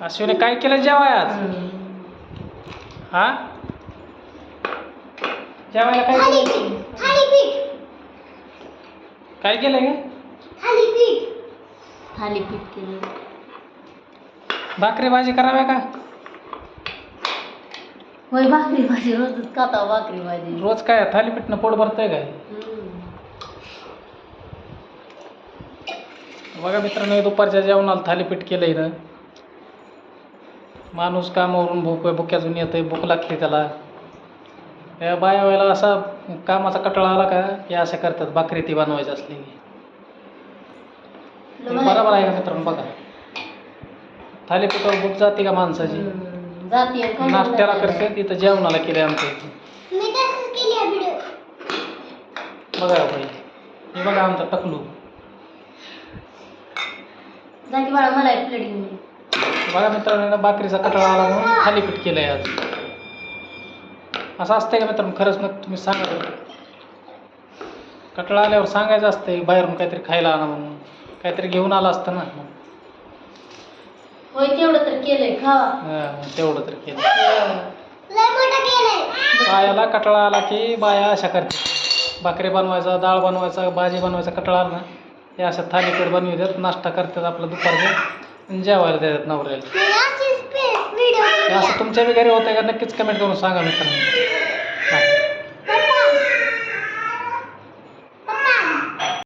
अश्विनी काय केलं जेवाय आज? हा? जेवायला काय केलं? काय केलं गे? थालीपीठ केलं. भाकरी भाजी कराव्या का? होय भाकरी भाजी रोजच खाता भाकरी भाजी. रोज काय थालीपीठनं पोट भरतंय काय? हम्म. बघा मित्रांनो हे दुपारच्या जेवणाला थालीपीठ केलंय ना. माणूस कामावरून भूक भुक्यातून येतंय भूक लागते त्याला. या बाया वेळेला असा कामाचा कटाळा आला का की असं करतात भाकरी ती बनवायची असली की. हे बरोबर आहे. का मित्रांनो? बघा. थालीपीठावर भूक जाते का माणसाची. जाती. नाश्त्याला जाते. करते तिथं जेवणाला केलंय आमच्या इथे मी तसंच केली आहे व्हिडिओ बघा हे बघा आमचा टकलू. जा की बाळा मला एक प्लेट घेऊन. बघा मित्रांनो भाकरीचा कटाळा आला म्हणून थालीपीठ केलंय आज. असं असतंय का मित्रांनो? खरंच मग तुम्ही सांगा. कटाळा आल्यावर सांगायचं असतंय बाहेरून काहीतरी खायला आणा म्हणून. काहीतरी घेऊन आला असतं ना. होय तेवढं तर केलंय खावा हा, तेवढं तर केलं बायाला कटाळा आला की बाया अशा करते. भाकरी बनवायचा डाळ बनवायचा भाजी बनवायचा कटाळा आला ना हे अशा थालीपीठ बनवितात नाश्ता करतात आपलं दुपारचं. जेवायला देतात नवऱ्याला. असं तुमच्या घरी होतं का? नक्कीच कमेंट करून सांगा मित्रांनो.